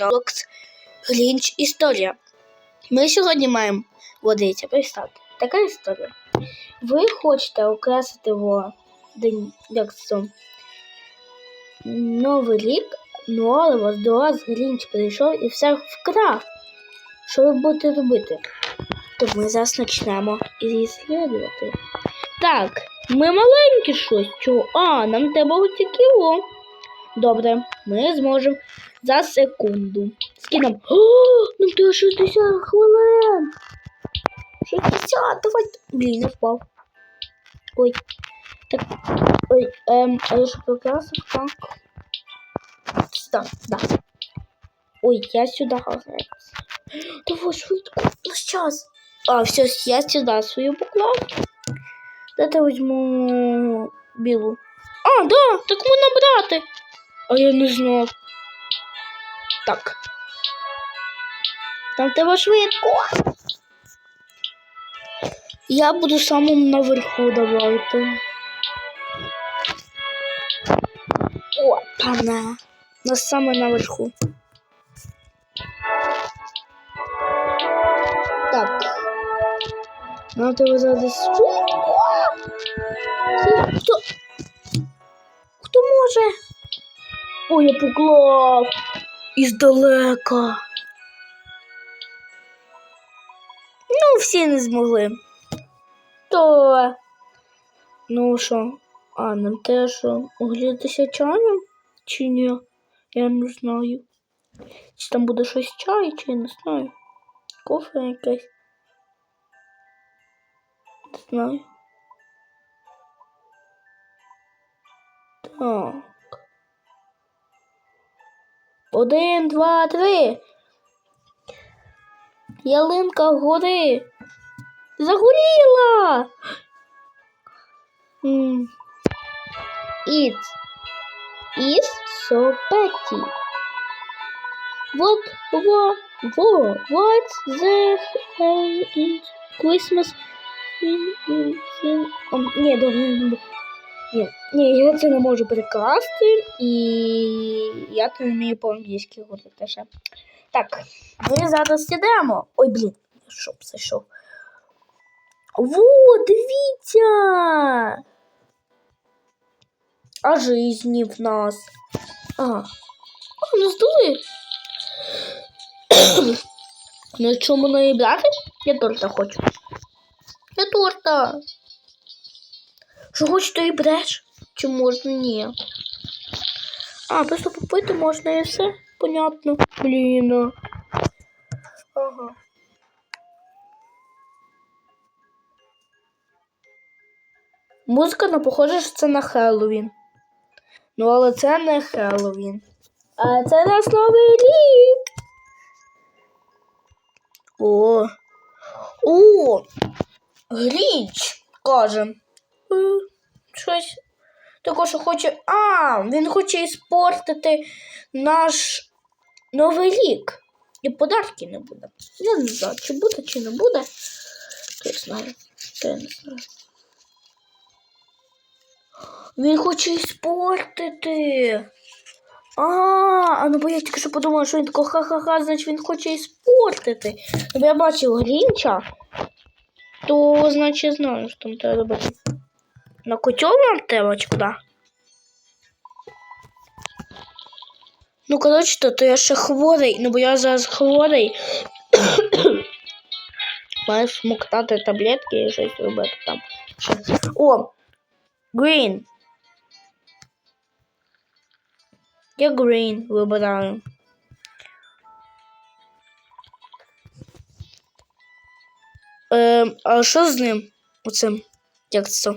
Roblox Глінч історія. Ми сьогодні маємо водиця. Представте, така історія. Ви хочете украсити во день як це, Новий рік, ну але вас до вас Глінч прийшов і все вкрав. Що ви будете робити? То ми зараз почнемо розслідувати. Так, ми маленькі щось. А, нам треба ось кіло. Добре, ми зможемо за секунду. Скинемо. О, нам треба 60 хвилин. 60, давайте. Блін, не впав. Ой. Так. Ой, ем, а я що покрасив? Так. Сюда, да. Ой, я сюда зараз. Давай швидко. Ну, сейчас. А, все, я сюда свою поклав. Дайте візьму білу. А, да, так можна брати. А я не знав. Так. Там треба швидко. Я буду самим наверху давайте. О, пана. На саме наверху. Так. Нам треба зараз. Хто? Хто може? Ой, я поклав іздалека. Ну, всі не змогли. То. Ну що? А, нам теж оглядатися чаєм? Чи ні? Я не знаю. Чи там буде щось чай, чи я не знаю. Кофе якесь. Не знаю. Так. Один, два, три. Ялинка гори. What, what's the hell is Christmas in, in, in, um, ні, добре, не буду. Ні, ні, я це не можу перекласти, і я то не вмію по-англійськи говорити ще. Так, ми зараз йдемо. Ой, блін, щоб зайшов. Во, дивіться! А жизни в нас. А, а ну здули. ну чому не брати? Я торта хочу. Я торта. Що то і бреш? Чи можна ні? А, просто попити можна і все. Понятно. Блін. Ага. Музика не похожа, що це на Хеллоуін. Ну, але це не Хеллоуін. А це наш новий рік. О. О! Гріч, каже. Щось таке, що хоче. А, він хоче іспортити наш новий рік. І подарки не буде. Я не знаю, чи буде, чи не буде. Я знаю. Я не знаю. Він хоче іспортити. А, а ну бо я тільки що подумала, що він тако ха-ха-ха, значить він хоче іспортити. Ну, я бачив Грінча, то значить знаю, що там треба робити. На котел нам треба чи куди? Ну, коротше, то, то я ще хворий, ну бо я зараз хворий. Маю смоктати таблетки і щось робити там. О! Green. Я green вибираю. Ем, а що з ним? Оцим? Як це?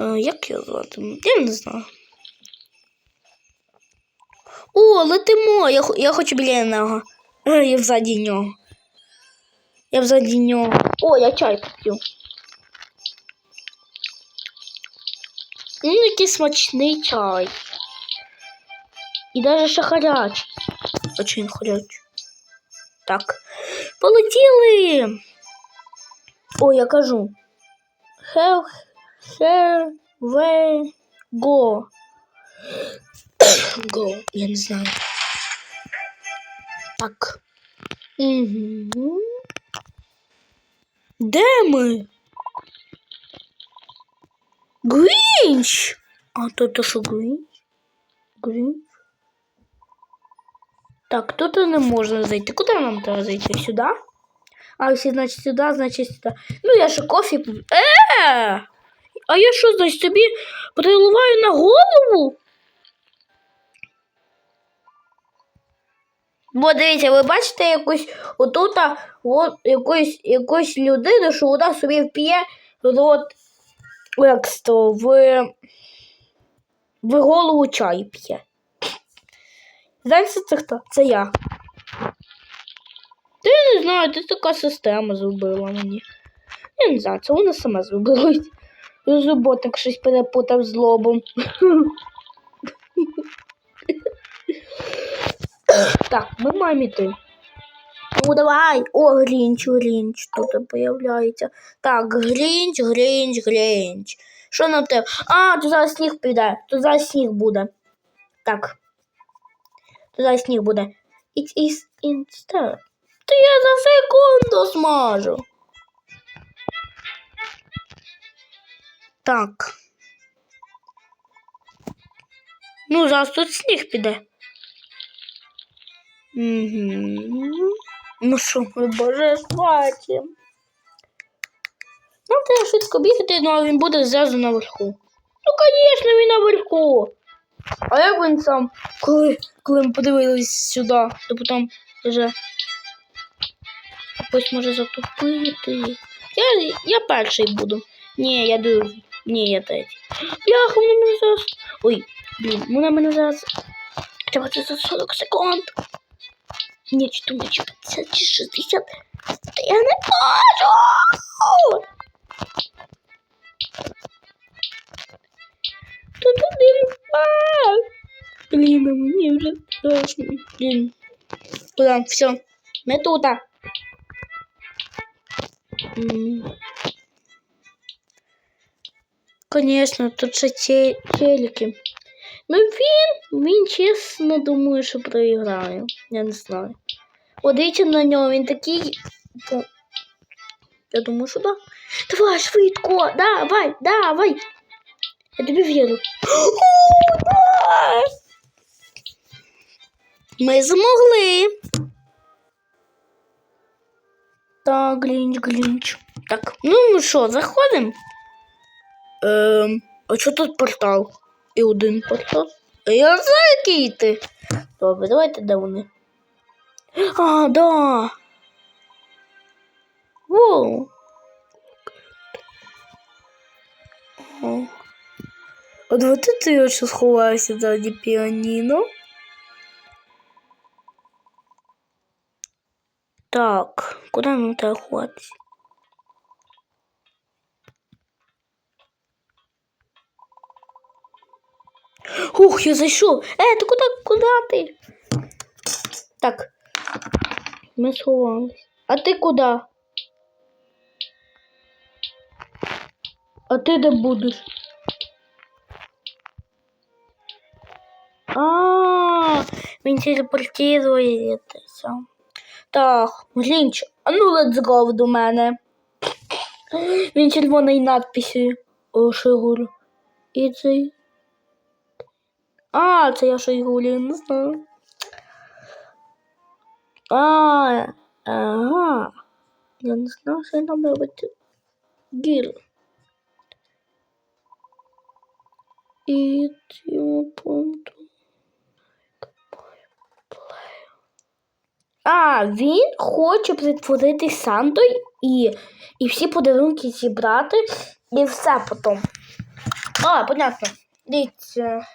Е, як його звати? Я не знаю. О, летимо! Я, я хочу біля нього. Е, Я взаді нього. Я взаді нього. О, я чай поп'ю. Ну, який смачний чай. І навіть ще гарячий. Очень гарячий. Так. Полетіли. О, я кажу. Here, here we go. Go, я не знаю. Так. Угу. Де ми? Грінч! А то то що Грінч? Грінч? Так, тут не можна зайти. Куди нам треба зайти? Сюди? А, всі, значить, сюди, значить, сюди. Ну, я ще кофі. пив. А я що, значить, тобі приливаю на голову? Бо дивіться, ви бачите якусь отут, от, якусь, якусь людину, що вона собі вп'є от, як то, в, в голову чай п'є. Знаєте, це хто? Це я. Та я не знаю, це така система зробила мені. Я не знаю, це вона сама зробила. Зуботник щось перепутав з лобом. Так, ми маємо йти. Ну давай. О, Грінч, Грінч тут появляється. Так, Грінч, Грінч, Грінч. Що нам треба? А, тут зараз сніг піде. Тут зараз сніг буде. Так. Тут зараз сніг буде. It's is instead. Та я за секунду смажу. Так. Ну, зараз тут сніг піде. Угу. Ну що, ми боже бачимо. Нам треба швидко бігати, ну а він буде зразу наверху. Ну, звісно, він наверху. А як він сам, коли, коли ми подивились сюди, то потім вже якось може затупити. Я, я перший буду. Ні, я другий. Ні, я третій. Бляха, вона мене зараз. Ой, блін, вона мене зараз. Треба це за 40 секунд. Ні, чи то не 50 чи 60. Та я не можу. Тут один впав. Блін, а мені вже страшно. Блін. Куда? Все. Ми тут. М. Конечно, тут ще те- телеки. Ну він, він чесно думаю, що проіграє. Я не знаю. От дивіться на нього, він такий. Я думаю, що да. Давай, швидко, давай, давай. Я тобі. О, да! Ми змогли. Так, глінч, глінч. Так, ну що, заходимо? Ем, а що тут портал? І один портал. А я знаю, який ти. Добре, давайте де вони. А, да. Воу. От вот это я сейчас сховаюся заради піаніно. Так, куди нам треба ховатися? Ух, я зайшов. Е, ти куди, куди ти? Так. Ми сховались. А ти куди? А ти де будеш? А, -а, -а він телепортується. Так, Глінч, а ну let's go до мене. Він червоною надписю. О, що я? І цей. А, це я що й гулю, не знаю. А, ага. Я не знав, що нам робити. Гір. І цього пункту. А, він хоче притворити Сантою і, і всі подарунки зібрати і все потім. А, понятно. Дивіться.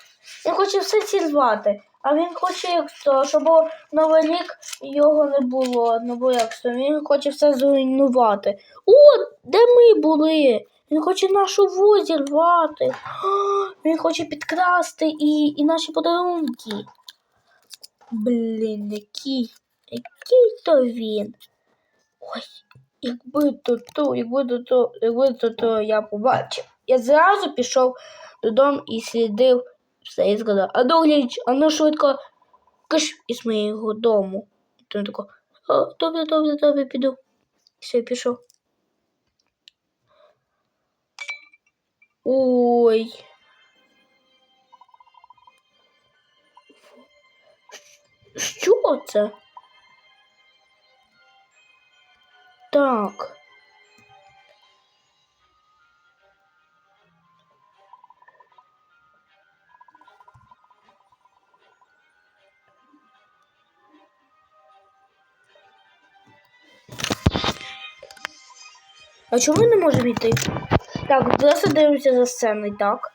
Він хоче все зірвати. А він хоче, як то, щоб Новий рік його не було. Ну бо як то, він хоче все зруйнувати. О, де ми були? Він хоче нашу вузі зірвати. А, Він хоче підкрасти і, і наші подарунки. Блін, який, який то він. Ось, якби то то, якби то то, якби то то я побачив. Я зразу пішов додому і слідив все і сказав, а догляч, а ну швидко киш із моєго дому. То він тако, «О, добре, добре, добре, піду. Все, пішов. Ой. Що це? Так. А чому не можемо йти? Так, просто дивимося за сценою, так?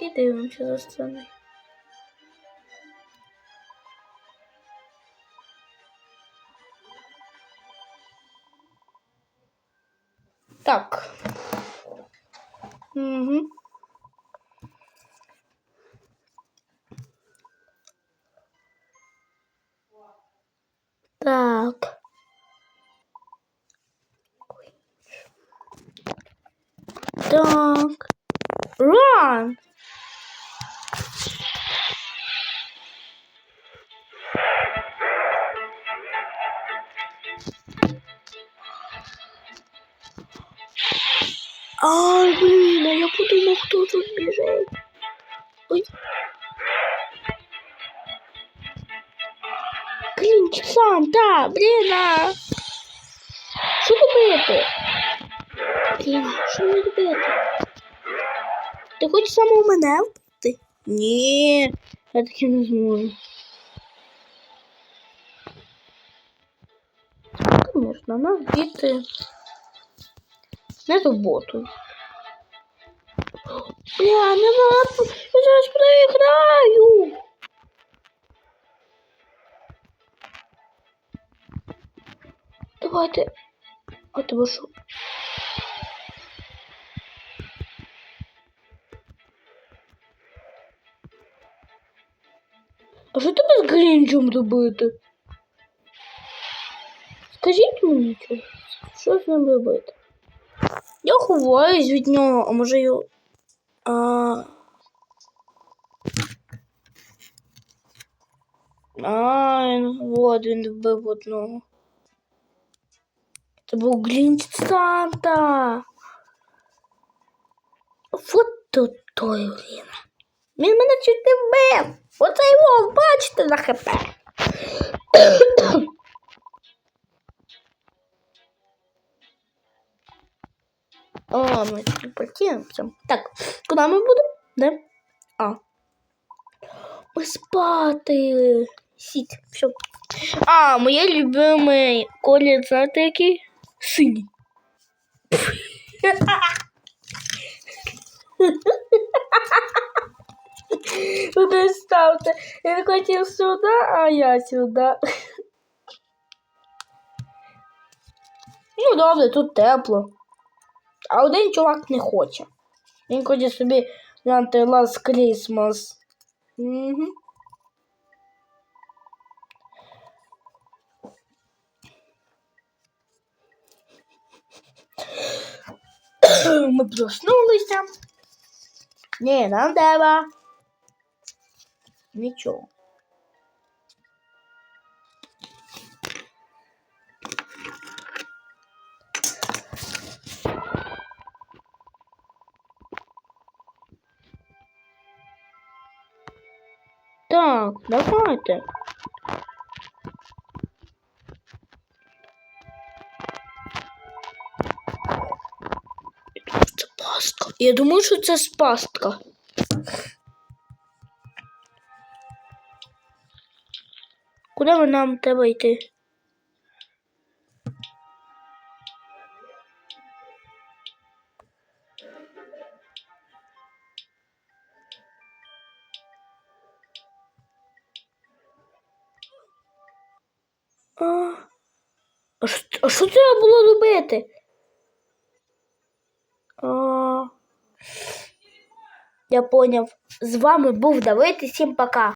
І дивимося за сценою. Так. Угу. Так. Так. Run! Ай, блин, а я подумал, кто тут бежит. Ой. Клінч сам, да, блін, а. Що робити? Блін, що мені робити? Ти хочеш саме у мене вбити? Ні, я таки не зможу. Звісно, нас діти не роботу. Бля, не надо, я зараз Давайте. А тебе що? А що тебе з Грінджем робити? Скажіть мені що з ним робити? Я ховаюсь від нього, а може його. А... А, він- от він вбив одного. Це був Глінч Санта. Вот тут той він. Він мене чуть не вбив. Оце його, бачите, на хп. О, ми тут потінемося. Так, куди ми будемо? Де? А. Ой, спати. Сіть, все. А, моє любимий колір, знаєте який? Синій. Куди ставте? Він хотів сюди, а я сюди. Ну, добре, тут тепло. А один чувак не хоче. Він хоче собі глянути Last Christmas. Угу. Ми проснулися. Ні, нам треба. Нічого. Так, давайте. Я думаю, що це спастка. Куди нам треба йти? А що треба було робити? А, я поняв. З вами був Давид і всім пока.